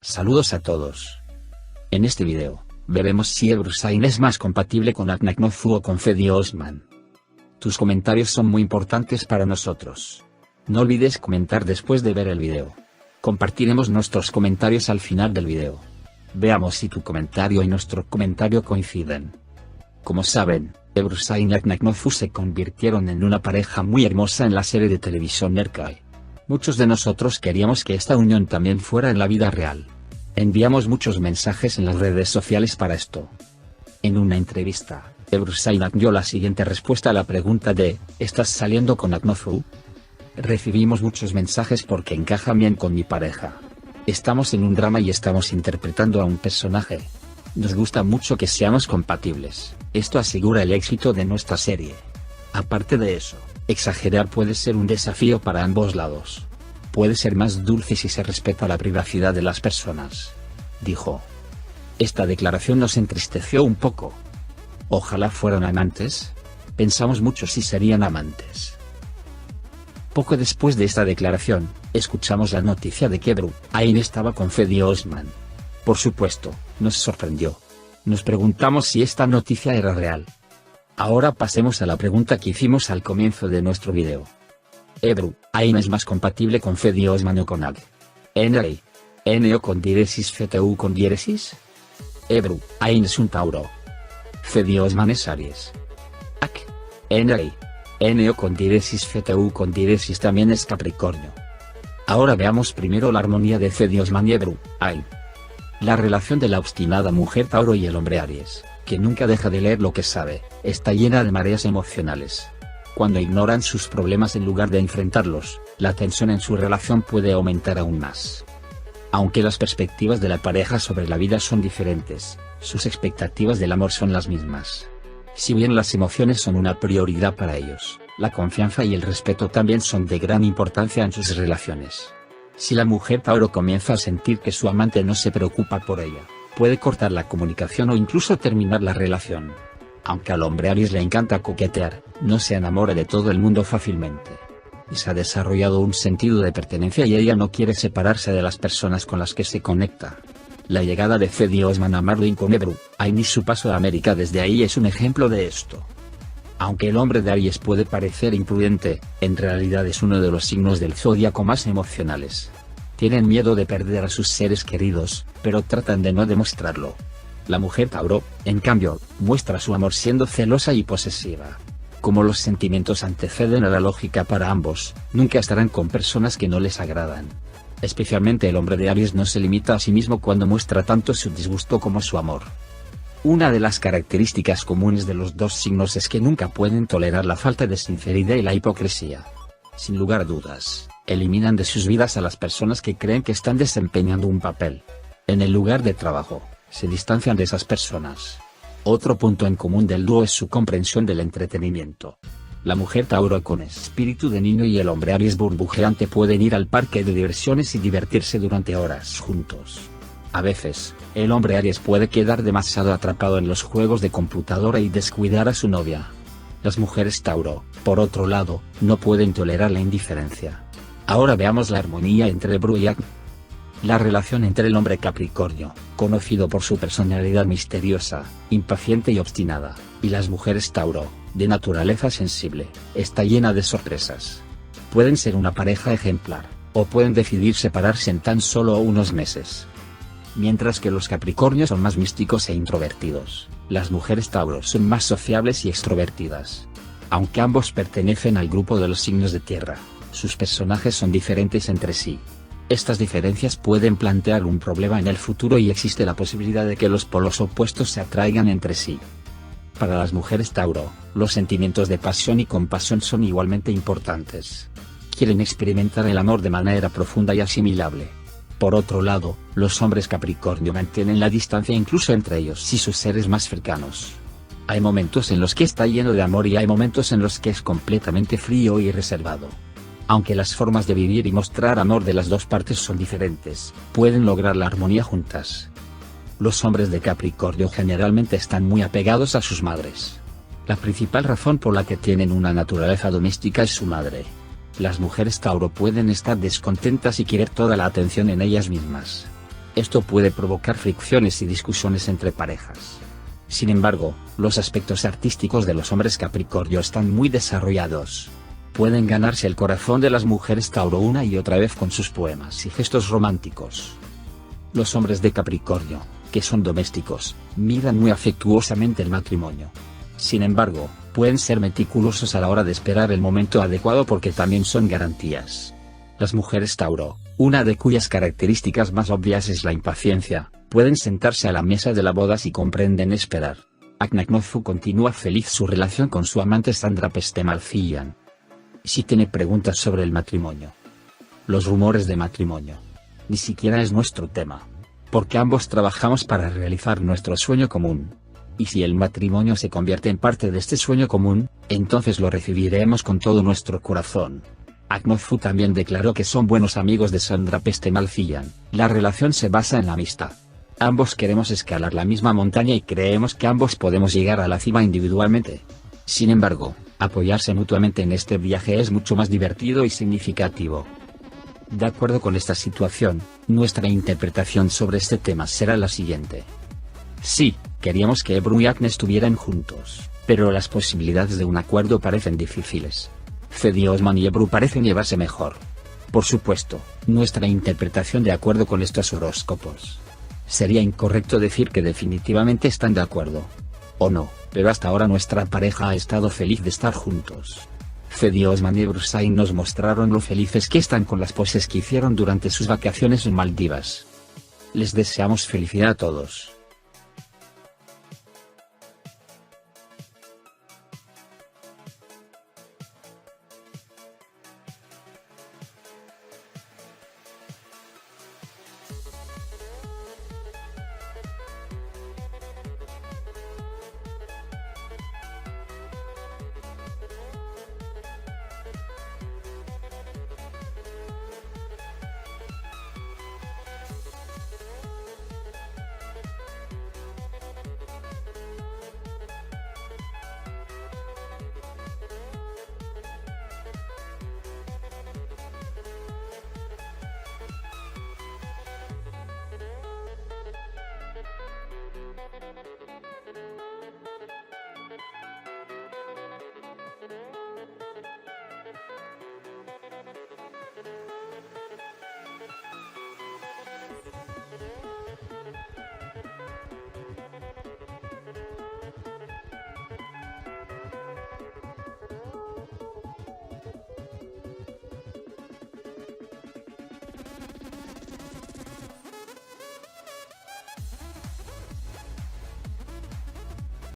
Saludos a todos. En este video, veremos si Ebrusain es más compatible con Aknaknofu o con Fedi Osman. Tus comentarios son muy importantes para nosotros. No olvides comentar después de ver el video. Compartiremos nuestros comentarios al final del video. Veamos si tu comentario y nuestro comentario coinciden. Como saben, Ebrusain y Aknaknofu se convirtieron en una pareja muy hermosa en la serie de televisión Nerkai. Muchos de nosotros queríamos que esta unión también fuera en la vida real. Enviamos muchos mensajes en las redes sociales para esto. En una entrevista, Ebrusainak dio la siguiente respuesta a la pregunta de, ¿estás saliendo con Aknofu? Recibimos muchos mensajes porque encaja bien con mi pareja. Estamos en un drama y estamos interpretando a un personaje. Nos gusta mucho que seamos compatibles, esto asegura el éxito de nuestra serie. Aparte de eso, Exagerar puede ser un desafío para ambos lados. Puede ser más dulce si se respeta la privacidad de las personas. Dijo. Esta declaración nos entristeció un poco. Ojalá fueran amantes. Pensamos mucho si serían amantes. Poco después de esta declaración, escuchamos la noticia de que Bru Ain estaba con Fedi Osman. Por supuesto, nos sorprendió. Nos preguntamos si esta noticia era real. Ahora pasemos a la pregunta que hicimos al comienzo de nuestro video. Ebru, ¿Ain es más compatible con Fedi Osman o con Ag? NA. NO con diéresis FTU con diéresis? Ebru, Ain es un Tauro. Fedi Osman es Aries. Ak. NA. NO con diéresis FTU con diéresis también es Capricornio. Ahora veamos primero la armonía de Fedi Osman y Ebru, Ain. La relación de la obstinada mujer Tauro y el hombre Aries que nunca deja de leer lo que sabe, está llena de mareas emocionales. Cuando ignoran sus problemas en lugar de enfrentarlos, la tensión en su relación puede aumentar aún más. Aunque las perspectivas de la pareja sobre la vida son diferentes, sus expectativas del amor son las mismas. Si bien las emociones son una prioridad para ellos, la confianza y el respeto también son de gran importancia en sus relaciones. Si la mujer Tauro comienza a sentir que su amante no se preocupa por ella, puede cortar la comunicación o incluso terminar la relación. Aunque al hombre Aries le encanta coquetear, no se enamora de todo el mundo fácilmente. Y se ha desarrollado un sentido de pertenencia y ella no quiere separarse de las personas con las que se conecta. La llegada de Fedi Osman a Marlin con Ebru, Ain su paso a América desde ahí es un ejemplo de esto. Aunque el hombre de Aries puede parecer imprudente, en realidad es uno de los signos del zodiaco más emocionales. Tienen miedo de perder a sus seres queridos, pero tratan de no demostrarlo. La mujer Tauro, en cambio, muestra su amor siendo celosa y posesiva. Como los sentimientos anteceden a la lógica para ambos, nunca estarán con personas que no les agradan. Especialmente el hombre de Aries no se limita a sí mismo cuando muestra tanto su disgusto como su amor. Una de las características comunes de los dos signos es que nunca pueden tolerar la falta de sinceridad y la hipocresía. Sin lugar a dudas, eliminan de sus vidas a las personas que creen que están desempeñando un papel. En el lugar de trabajo, se distancian de esas personas. Otro punto en común del dúo es su comprensión del entretenimiento. La mujer Tauro con espíritu de niño y el hombre Aries burbujeante pueden ir al parque de diversiones y divertirse durante horas juntos. A veces, el hombre Aries puede quedar demasiado atrapado en los juegos de computadora y descuidar a su novia. Las mujeres Tauro, por otro lado, no pueden tolerar la indiferencia. Ahora veamos la armonía entre Bru y. La relación entre el hombre Capricornio, conocido por su personalidad misteriosa, impaciente y obstinada, y las mujeres Tauro, de naturaleza sensible, está llena de sorpresas. Pueden ser una pareja ejemplar, o pueden decidir separarse en tan solo unos meses. Mientras que los Capricornios son más místicos e introvertidos, las mujeres Tauro son más sociables y extrovertidas. Aunque ambos pertenecen al grupo de los signos de tierra, sus personajes son diferentes entre sí. Estas diferencias pueden plantear un problema en el futuro y existe la posibilidad de que los polos opuestos se atraigan entre sí. Para las mujeres Tauro, los sentimientos de pasión y compasión son igualmente importantes. Quieren experimentar el amor de manera profunda y asimilable. Por otro lado, los hombres Capricornio mantienen la distancia incluso entre ellos y sus seres más cercanos. Hay momentos en los que está lleno de amor y hay momentos en los que es completamente frío y reservado. Aunque las formas de vivir y mostrar amor de las dos partes son diferentes, pueden lograr la armonía juntas. Los hombres de Capricornio generalmente están muy apegados a sus madres. La principal razón por la que tienen una naturaleza doméstica es su madre. Las mujeres Tauro pueden estar descontentas y querer toda la atención en ellas mismas. Esto puede provocar fricciones y discusiones entre parejas. Sin embargo, los aspectos artísticos de los hombres Capricornio están muy desarrollados. Pueden ganarse el corazón de las mujeres Tauro una y otra vez con sus poemas y gestos románticos. Los hombres de Capricornio, que son domésticos, miran muy afectuosamente el matrimonio. Sin embargo, pueden ser meticulosos a la hora de esperar el momento adecuado porque también son garantías. Las mujeres Tauro, una de cuyas características más obvias es la impaciencia, pueden sentarse a la mesa de la boda si comprenden esperar. Aknaknozu continúa feliz su relación con su amante Sandra Pestemalfian. Si tiene preguntas sobre el matrimonio. Los rumores de matrimonio. Ni siquiera es nuestro tema. Porque ambos trabajamos para realizar nuestro sueño común. Y si el matrimonio se convierte en parte de este sueño común, entonces lo recibiremos con todo nuestro corazón. Aknozu también declaró que son buenos amigos de Sandra Pestemalfian. La relación se basa en la amistad. Ambos queremos escalar la misma montaña y creemos que ambos podemos llegar a la cima individualmente. Sin embargo, apoyarse mutuamente en este viaje es mucho más divertido y significativo. De acuerdo con esta situación, nuestra interpretación sobre este tema será la siguiente. Sí, queríamos que Ebru y Agnes estuvieran juntos, pero las posibilidades de un acuerdo parecen difíciles. Fedi Osman y Ebru parecen llevarse mejor. Por supuesto, nuestra interpretación de acuerdo con estos horóscopos. Sería incorrecto decir que definitivamente están de acuerdo. O no, pero hasta ahora nuestra pareja ha estado feliz de estar juntos. Fedi Osman y nos mostraron lo felices que están con las poses que hicieron durante sus vacaciones en Maldivas. Les deseamos felicidad a todos.